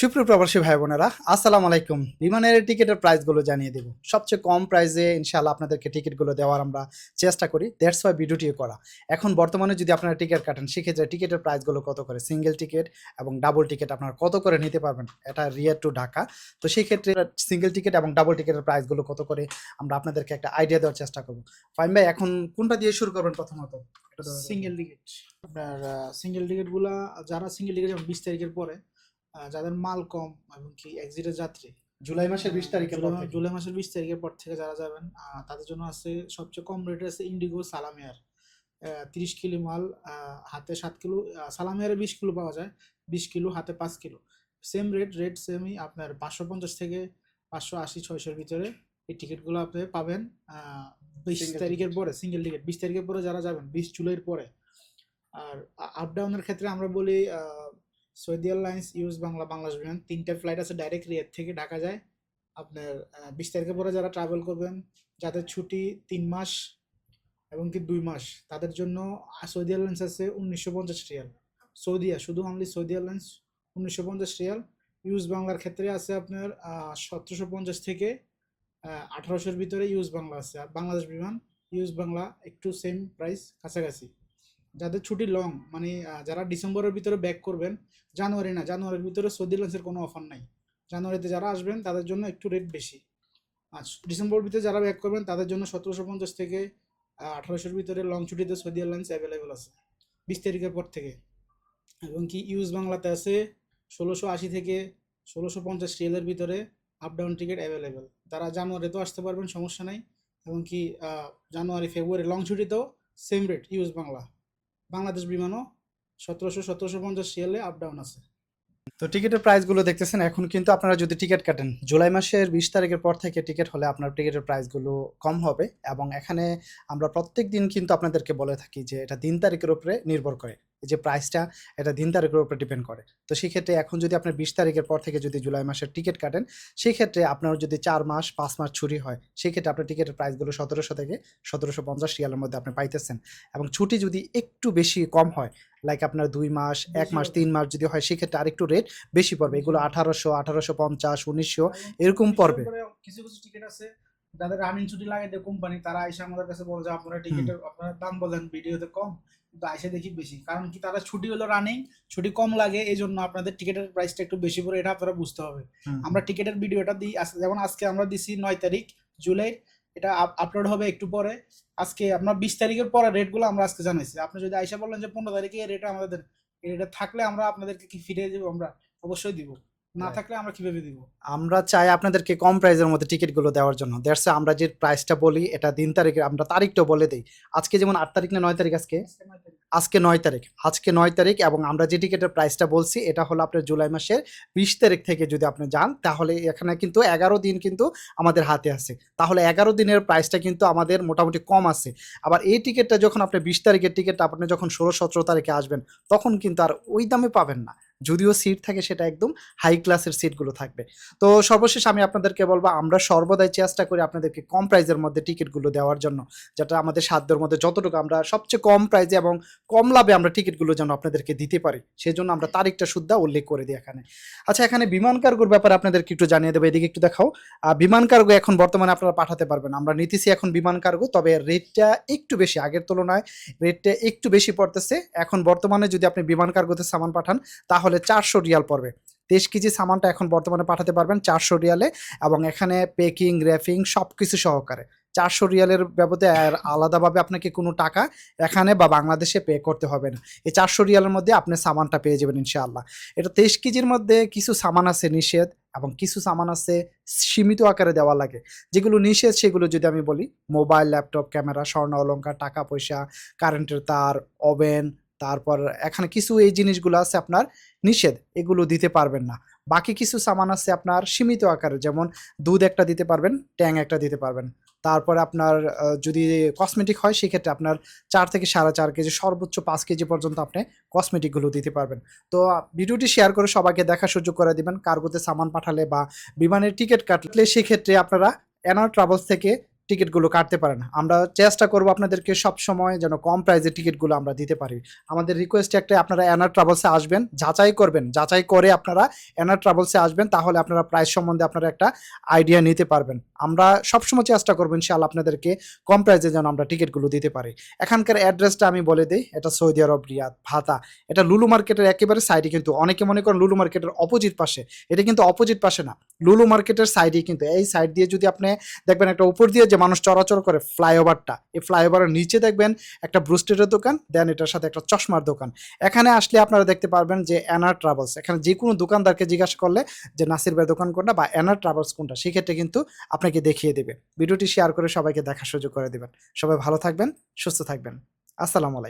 সুপ্রিয় প্রবাসী ভাই বোনেরা, আসসালামু আলাইকুম। বিমানের টিকিটের প্রাইসগুলো জানিয়ে দেব। সবচেয়ে কম প্রাইসে ইনশাআল্লাহ আপনাদেরকে টিকিটগুলো দেওয়ার আমরা চেষ্টা করি। দ্যাটস ওয়াই ভিডিওটি করা। এখন বর্তমানে যদি আপনারা টিকিট কাটেন, সেক্ষেত্রে টিকিটের প্রাইসগুলো কত করে? সিঙ্গেল টিকিট এবং ডাবল টিকিট আপনারা কত করে নিতে পারবেন? এটা রিয়ার টু ঢাকা তো সেই ক্ষেত্রে সিঙ্গেল টিকিট এবং ডাবল টিকিটের প্রাইসগুলো কত করে আমরা আপনাদেরকে একটা আইডিয়া দেওয়ার চেষ্টা করব। ফাইন ভাই, এখন কোনটা দিয়ে শুরু করবেন প্রথমত? সিঙ্গেল টিকিট আপনার সিঙ্গেল টিকিটগুলা যারা সিঙ্গেল টিকিট বিশ তারিখের পরে যাদের মাল কম এবং কি এক্সিটের যাত্রী। জুলাই মাসের বিশ তারিখের পর জুলাই মাসের বিশ তারিখের পর থেকে যারা যাবেন তাদের জন্য আছে সবচেয়ে কম রেটে আছে ইন্ডিগো সালামিয়ার তিরিশ কিলো মাল হাতে সাত কিলো সালামিয়ারে বিশ কিলো পাওয়া যায় বিশ কিলো হাতে পাঁচ কিলো। সেম রেট রেট সেমই আপনার পাঁচশো পঞ্চাশ থেকে পাঁচশো আশি ছয়শোর ভিতরে এই টিকিটগুলো আপনি পাবেন বিশ তারিখের পরে সিঙ্গেল টিকিট বিশ তারিখের পরে যারা যাবেন বিশ জুলাইয়ের পরে। আর আপ ডাউনের ক্ষেত্রে আমরা বলি Saudi airlines US Bangla, Bangladesh Biman, তিনটা ফ্লাইট আছে ডাইরেক্ট রিয়াদ থেকে ঢাকা যায়। আপনার বিশ তারিখের পরে যারা ট্রাভেল করবেন, যাদের ছুটি তিন মাস এবং কি দুই মাস, তাদের জন্য সৌদি এয়ারলাইন্স আছে উনিশশো পঞ্চাশ রিয়াল। সৌদিয়া, শুধু অনলি সৌদি এয়ারলাইন্স উনিশশো পঞ্চাশ রিয়াল। ইউজ বাংলার ক্ষেত্রে আছে আপনার সতেরোশো পঞ্চাশ থেকে আঠারোশোর ভিতরে ইউজ বাংলা আছে। আর বাংলাদেশ বিমান ইউজ বাংলা একটু সেম প্রাইস কাছাকাছি। যাদের ছুটি লং মানে যারা ডিসেম্বরের ভিতরে ব্যাক করবেন, জানুয়ারি না, জানুয়ারির ভিতরে সৌদি এয়ারলাইন্সের কোনো অফার নাই। জানুয়ারিতে যারা আসবেন, তাদের জন্য একটু রেট বেশি। আর ডিসেম্বরের ভিতরে যারা ব্যাক করবেন, তাদের জন্য সতেরোশো পঞ্চাশ থেকে আঠারোশোর ভিতরে লং ছুটিতে সৌদি এয়ারলাইন্স অ্যাভেলেবেল আছে, বিশ তারিখের পর থেকে। এবং কি ইউজ বাংলাতে আছে ষোলোশো আশি থেকে ষোলোশো পঞ্চাশ রিয়েলের ভিতরে আপ ডাউন টিকিট অ্যাভেলেবেল তারা জানুয়ারিতেও আসতে পারবেন, সমস্যা নেই। এবং কি জানুয়ারি, ফেব্রুয়ারি long ছুটিতেও same rate US Bangla. Bangladesh বিমানও সতেরোশো সতেরোশো পঞ্চাশ সিএলে আপ ডাউন আছে। তো টিকিটের প্রাইসগুলো দেখতেছেন, এখন কিন্তু আপনারা যদি টিকিট কাটেন, জুলাই মাসের বিশ তারিখের পর থেকে টিকিট হলে আপনার টিকিটের প্রাইসগুলো কম হবে এবং এখানে আমরা প্রত্যেক দিন কিন্তু আপনাদেরকে বলে থাকি যে এটা দিন তারিখের উপরে নির্ভর করে। যে প্রাইসটা এটা দিন তারিখের উপরে ডিপেন্ড করে। তো সেক্ষেত্রে এখন যদি আপনার বিশ তারিখের পর থেকে যদি জুলাই মাসের টিকিট কাটেন সেক্ষেত্রে আপনার যদি চার মাস পাঁচ মাস ছুটি হয় সেক্ষেত্রে আপনার টিকিটের প্রাইসগুলো সতেরোশো থেকে সতেরোশো পঞ্চাশ রিয়ালের মধ্যে আপনি পাইতেছেন। এবং ছুটি যদি একটু বেশি কম হয় লাইক আপনার দুই মাস এক মাস তিন মাস। যদি হয় সেক্ষেত্রে আরেকটু রেট বেশি পড়বে। এগুলো আঠারোশো আঠারোশো পঞ্চাশ উনিশশো এরকম পড়বে। কিছু কিছু টিকিট আছে যাদের রানিং ছুটি লাগে দেয় কোম্পানি তারা এসে আমাদের কাছে বলে যে আপনারা টিকিটের আপনারা দাম বলেন ভিডিওতে কম। কিন্তু আইসে দেখি বেশি। কারণ কি তারা ছুটি হলো রানিং ছুটি কম লাগে এই জন্য আপনাদের টিকিটের প্রাইসটা একটু বেশি পড়ে এটা আপনারা বুঝতে হবে। আমরা টিকিটের ভিডিওটা দিই যেমন আজকে আমরা দিছি নয় তারিখ জুলাই এটা আপলোড হবে একটু পরে। আজকে আপনার বিশ তারিখের পরে রেটগুলো আমরা আজকে জানাইছি। আপনি যদি আইসা বলেন যে পনেরো তারিখে এই রেট আমাদের দেন এই রেটে থাকলে আমরা আপনাদেরকে কি ফিরে দিব আমরা অবশ্যই দিব। না. থাকলে আমরা কীভাবে দিব? আমরা চাই আপনাদেরকে কম প্রাইসের মধ্যে টিকিটগুলো দেওয়ার জন্য। দ্যাটস আমরা যে প্রাইসটা বলি এটা দিন তারিখে আমরা তারিখটাও বলে দিই। আজকে যেমন আট তারিখ না নয় তারিখ আজকে? আজকে নয় তারিখ। আজকে নয় তারিখ। আজকে নয় তারিখ এবং আমরা যে টিকিটের প্রাইসটা বলছি এটা হলো আপনার জুলাই মাসের বিশ তারিখ থেকে যদি আপনি যান তাহলে এখানে কিন্তু এগারো দিন কিন্তু আমাদের হাতে আছে। তাহলে এগারো দিনের প্রাইসটা কিন্তু আমাদের মোটামুটি কম আছে। আবার এই টিকিটটা যখন আপনি বিশ তারিখের টিকিটটা আপনি যখন ষোলো সতেরো তারিখে আসবেন তখন কিন্তু আর ওই দামে পাবেন না। যদিও সিট থাকে সেটা একদম হাই ক্লাসের সিটগুলো থাকবে। তো সর্বশেষ আমি আপনাদেরকে বলব, আমরা সর্বদাই চেষ্টা করি আপনাদেরকে কম প্রাইসের মধ্যে টিকিটগুলো দেওয়ার জন্য, যেটা আমাদের সাধ্যের মধ্যে যতটুকু আমরা সবচেয়ে কম প্রাইসে এবং কম লাভে আমরা টিকিটগুলো যেন আপনাদেরকে দিতে পারি, সেজন্য আমরা তারিখটা সুদ্ধা উল্লেখ করে দিই এখানে। আচ্ছা এখানে বিমান কার্গোর ব্যাপারে আপনাদেরকে একটু জানিয়ে দেবো, এদিকে একটু দেখাও। বিমান কার্গো এখন বর্তমানে আপনারা পাঠাতে পারবেন আমরা নিতেছি এখন বিমান কার্গো তবে রেটটা একটু বেশি, আগের তুলনায় রেটটা একটু বেশি পড়তেছে। এখন বর্তমানে যদি আপনি বিমান কার্গোতে সামান পাঠান, তাহলে চারশো রিয়াল পড়বে। তেইশ কেজি সামানটা এখন বর্তমানে পাঠাতে পারবেন চারশো রিয়ালে এবং এখানে পেকিং র্যাপিং সব কিছু সহকারে। চারশো রিয়ালের বাবদে আর আলাদাভাবে আপনাকে কোনো টাকা এখানে বা বাংলাদেশে পে করতে হবে না। এই চারশো রিয়ালের মধ্যে আপনি সামানটা পেয়ে যাবেন ইনশাআল্লাহ। এটা তেইশ কেজির মধ্যে কিছু সামান আছে নিষেধ এবং কিছু সামান আছে সীমিত আকারে দেওয়া লাগে। যেগুলো নিষেধ সেগুলো যদি আমি বলি, মোবাইল, ল্যাপটপ, ক্যামেরা, স্বর্ণ অলঙ্কার টাকা পয়সা কারেন্টের তার ওভেন তারপর এখানে কিছু এই জিনিসগুলো আছে আপনার নিষেধ, এগুলো দিতে পারবেন না। বাকি কিছু সামান আছে আপনার সীমিত আকারে, যেমন দুধ একটা দিতে পারবেন, ট্যাং একটা দিতে পারবেন। তারপরে আপনার যদি কসমেটিক হয়, সেক্ষেত্রে আপনার চার থেকে সাড়ে চার কেজি, সর্বোচ্চ পাঁচ কেজি পর্যন্ত আপনি কসমেটিকগুলো দিতে পারবেন। তো ভিডিওটি শেয়ার করে সবাইকে দেখার সুযোগ করে দিবেন। কার্গোতে সামান পাঠালে বা বিমানের টিকিট কাটলে, সেক্ষেত্রে আপনারা এনার ট্রাভেলস থেকে টিকিটগুলো কাটতে পারেন আমরা চেষ্টা করব আপনাদেরকে সব সময় যেন কম প্রাইসে টিকিটগুলো আমরা দিতে পারি। আমাদের রিকোয়েস্ট একটা, আপনারা এনার ট্রাভেলসে আসবেন, যাচাই করবেন। যাচাই করে আপনারা এনার ট্রাভেলসে আসবেন, তাহলে আপনারা প্রাইস সম্বন্ধে আপনারা একটা আইডিয়া নিতে পারবেন। আমরা সবসময় চেষ্টা করব ইনশাআল্লাহ আপনাদেরকে কম প্রাইসে যেন আমরা টিকিটগুলো দিতে পারি। এখানকার অ্যাড্রেসটা আমি বলে দিই, এটা সৌদি আরব, রিয়াদ, ভাতা। এটা লুলু মার্কেটের একেবারে সাইডে কিন্তু অনেকে মনে করেন লুলু মার্কেটের অপোজিট পাশে। এটা কিন্তু অপোজিট পাশে না। লুলু মার্কেটের সাইডে কিন্তু এই সাইড দিয়ে যদি আপনি দেখবেন একটা উপর দিয়ে যে মানুষ চলাচল করে ফ্লাইওভারটা। এই ফ্লাইওভারের নিচে দেখবেন একটা ব্রুস্টেটের দোকান, দেন এটার সাথে একটা চশমার দোকান। এখানে আসলে আপনারা দেখতে পারবেন যে অ্যানার ট্রাভেলস এখানে যে কোনো দোকানদারকে জিজ্ঞাসা করলে যে নাসির ভাই দোকান কোনটা বা অ্যানার ট্রাভেলস কোনটা, সেক্ষেত্রে কিন্তু আপনাকে দেখিয়ে দেবে। ভিডিওটি শেয়ার করে সবাইকে দেখার সুযোগ করে দেবেন। সবাই ভালো থাকবেন, সুস্থ থাকবেন। আসসালামু আলাইকুম।